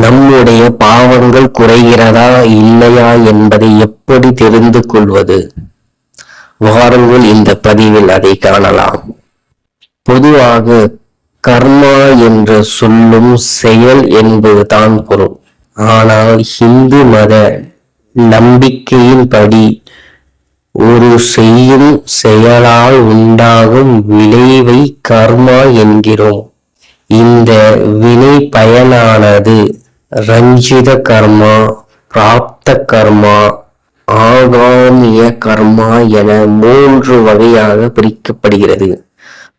நம்முடைய பாவங்கள் குறைகிறதா இல்லையா என்பதை எப்படி தெரிந்து கொள்வது? வாருங்கள் இந்த பதிவில் அதை காணலாம். பொதுவாக கர்மா என்று சொல்லும் செயல் என்பதுதான் பொருள். ஆனால் ஹிந்து மத நம்பிக்கையின்படி ஒரு செய்யும் செயலால் உண்டாகும் விளைவை கர்மா என்கிறோம். இந்த வினை பயனானது ரஞ்சித கர்மா பிராப்த கர்மா ஆகாமிய கர்மா என மூன்று வகையாக பிரிக்கப்படுகிறது.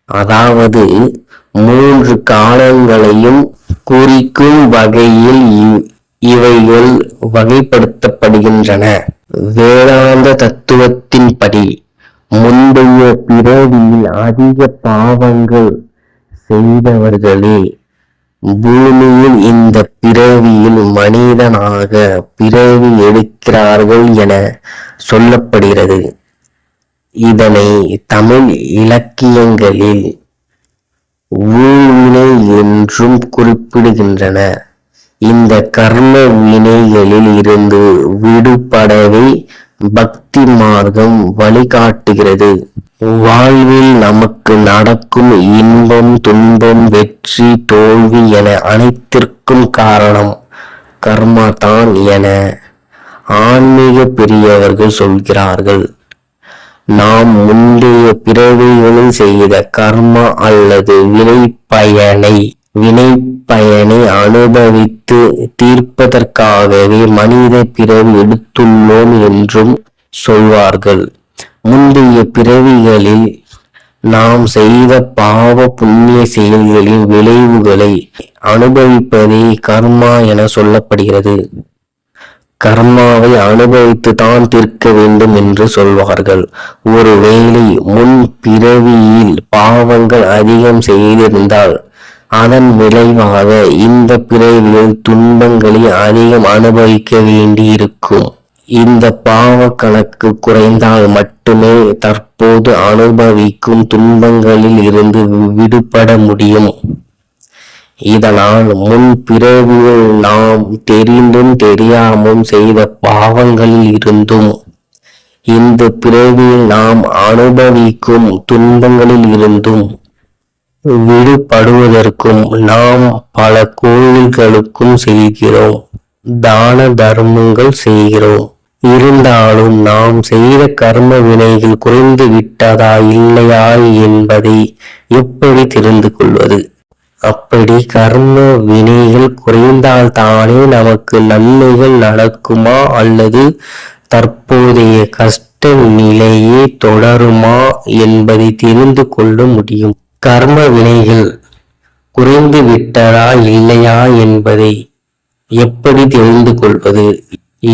அதாவது மூன்று காலங்களையும் குறிக்கும் வகையில் இ- இவைகள் வகைப்படுத்தப்படுகின்றன. வேதாந்த தத்துவத்தின்படி முந்தைய பிறவியில் அதிக பாவங்கள் செய்தவர்களே பூமியில் இந்த பிறவியில் மனிதனாக பிறவி எடுக்கிறார்கள் என சொல்லப்படுகிறது. இதனை தமிழ் இலக்கியங்களில் ஊழ்வினை என்றும் குறிப்பிடுகின்றன. இந்த கர்ம வினைகளில் இருந்து விடுபடவே பக்தி மார்க்கம் வழிகாட்டுகிறது. வாழ்வில் நமக்கு நடக்கும் இன்பம் துன்பம் வெற்றி தோல்வி என அனைத்திற்கும் காரணம் கர்மா தான் என ஆன்மீக பெரியவர்கள் சொல்கிறார்கள். நாம் முந்தைய பிறவிகளில் செய்த கர்மா அல்லது வினை பயனை வினை பயனை அனுபவித்து தீர்ப்பதற்காகவே மனித பிறவி எடுத்துள்ளோம் என்றும் சொல்வார்கள். முந்தைய பிறவிகளில் நாம் செய்த பாவ புண்ணிய செயல்களின் விளைவுகளை அனுபவிப்பதே கர்மா என சொல்லப்படுகிறது. கர்மாவை அனுபவித்து தான் தீர்க்க வேண்டும் என்று சொல்வார்கள். ஒருவேளை முன் பிறவியில் பாவங்கள் அதிகம் செய்திருந்தால் அதன் விளைவாக இந்த பிறவியில் துன்பங்களை அதிகம் அனுபவிக்க வேண்டியிருக்கும். இந்த பாவ கணக்கு குறைந்தால் மட்டுமே தற்போது அனுபவிக்கும் துன்பங்களில் இருந்து விடுபட முடியும். இதனால் முன் பிறவியில் நாம் தெரிந்தும் தெரியாமல் செய்த பாவங்களில் இருந்தும் இந்த பிறவியில் நாம் அனுபவிக்கும் துன்பங்களில் இருந்தும் விடுபடுவதற்கும் நாம் பல கோயில்களுக்கும் செய்கிறோம் தான தர்மங்கள் செய்கிறோம். இருந்தாலும் நாம் செய்த கர்ம வினைகள் குறைந்து விட்டதா இல்லையா என்பதை எப்படி தெரிந்து கொள்வது? அப்படி கர்ம வினைகள் குறைந்தால் தானே நமக்கு நன்மைகள் நடக்குமா அல்லது தற்போதைய கஷ்ட நிலையே தொடருமா என்பதை தெரிந்து கொள்ள முடியும். கர்ம வினைகள் குறைந்து விட்டதா இல்லையா என்பதை எப்படி தெரிந்து கொள்வது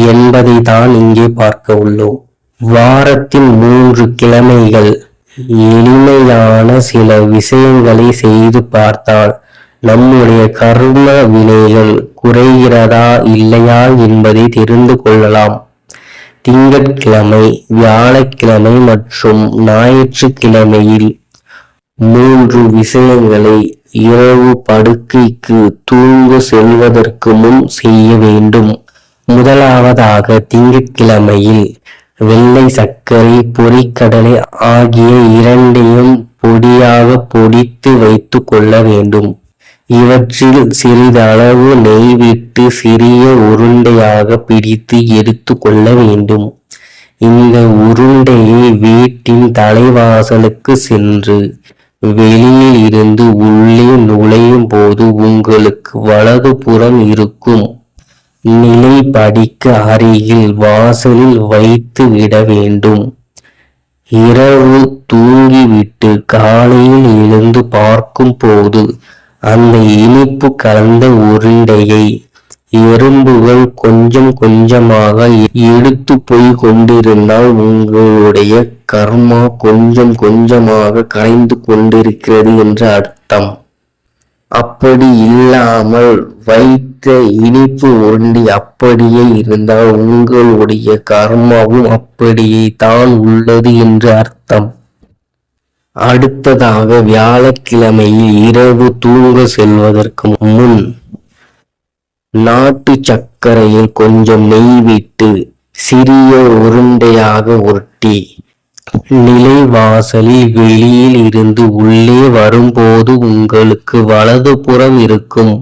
என்பதை தான் இங்கே பார்க்க உள்ளோம். வாரத்தின் மூன்று கிழமைகள் எளிமையான சில விஷயங்களை செய்து பார்த்தால் நம்முடைய கர்ம வினைகள் குறைகிறதா இல்லையா என்பதை தெரிந்து கொள்ளலாம். திங்கட்கிழமை வியாழக்கிழமை மற்றும் ஞாயிற்றுக்கிழமையில் மூன்று விஷயங்களை இரவு படுக்கைக்கு தூங்கு செல்வதற்கு முன் செய்ய வேண்டும். முதலாவதாக திங்கட்கிழமையில் வெள்ளை சர்க்கரை பொரிக்கடலை ஆகிய இரண்டையும் பொடியாக பொடித்து வைத்து கொள்ள வேண்டும். இவற்றில் சிறிதளவு நெய் விட்டு சிறிய உருண்டையாக பிடித்து எடுத்து கொள்ள வேண்டும். இந்த உருண்டையை வீட்டின் தலைவாசலுக்கு சென்று வெளியில் இருந்து உள்ளே நுழையும் போது உங்களுக்கு வலது புறம் இருக்கும். நிலை படிக்க அருகில் வாசலில் வைத்து விட வேண்டும். இரவு தூங்கிவிட்டு காலையில் எழுந்து பார்க்கும் போது அந்த இனிப்பு கலந்த உருண்டையை எறும்புகள் கொஞ்சம் கொஞ்சமாக எடுத்து போய் கொண்டிருந்தால் உங்களுடைய கர்மா கொஞ்சம் கொஞ்சமாக கரைந்து கொண்டிருக்கிறது என்று அர்த்தம். அப்படி இல்லாமல் வைத்த இனிப்பு உருண்டி அப்படியே இருந்தால் உங்களுடைய கர்மாவும் அப்படியே தான் உள்ளது என்று அர்த்தம். அடுத்ததாக வியாழக்கிழமையில் இரவு தூங்க செல்வதற்கு முன் நாட்டு சர்க்கரையில் கொஞ்சம் நெய் விட்டு சிறிய உருண்டையாக உருட்டி நிலைவாசலில் வெளியில் இருந்து உள்ளே வரும்போது உங்களுக்கு வலது புறம் இருக்கும்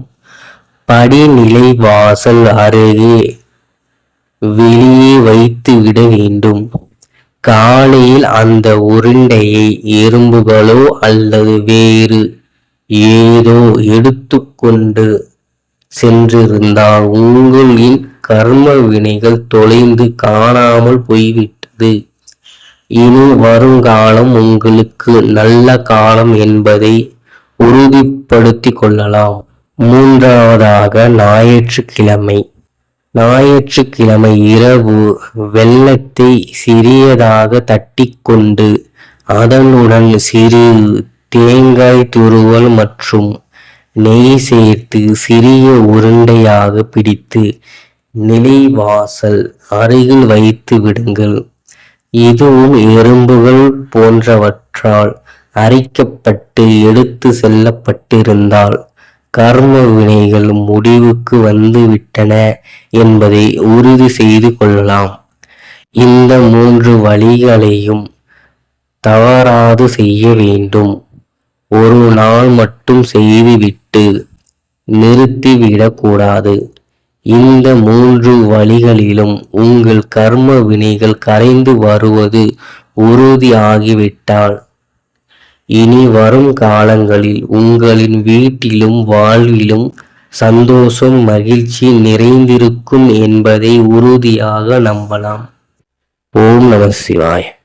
படிநிலை வாசல் அருகே வெளியே வைத்து விட வேண்டும். காலையில் அந்த உருண்டையை எறும்புகளோ அல்லது வேறு ஏதோ எடுத்துக்கொண்டு சென்றிருந்தால் உங்களின் கர்ம வினைகள் தொலைந்து காணாமல் போய்விட்டது. இனி வருங்காலம் உங்களுக்கு நல்ல காலம் என்பதை உறுதிப்படுத்தி கொள்ளலாம். மூன்றாவதாக ஞாயிற்றுக்கிழமை. ஞாயிற்றுக்கிழமை இரவு வெள்ளத்தை சிறியதாக தட்டிக்கொண்டு அதனுடன் சிறு தேங்காய் துருவல் மற்றும் நெய் சேர்த்து சிறிய உருண்டையாக பிடித்து நிலைவாசல் அருகில் வைத்து விடுங்கள். இதுவும் எறும்புகள் போன்றவற்றால் அரிக்கப்பட்டு எடுத்து செல்லப்பட்டிருந்தால் கர்ம வினைகள் முடிவுக்கு வந்துவிட்டன என்பதை உறுதி செய்து கொள்ளலாம். இந்த மூன்று வழிகளையும் தவறாது செய்ய வேண்டும். ஒரு நாள் மட்டும் செய்துவிட்டு நிறுத்திவிடக்கூடாது. இந்த மூன்று வழிகளிலும் உங்கள் கர்ம வினைகள் கரைந்து வருவது உறுதியாகிவிட்டால் இனி வரும் காலங்களில் உங்களின் வீட்டிலும் வாழ்விலும் சந்தோஷம் மகிழ்ச்சி நிறைந்திருக்கும் என்பதை உறுதியாக நம்பலாம். ஓம் நம சிவாய்.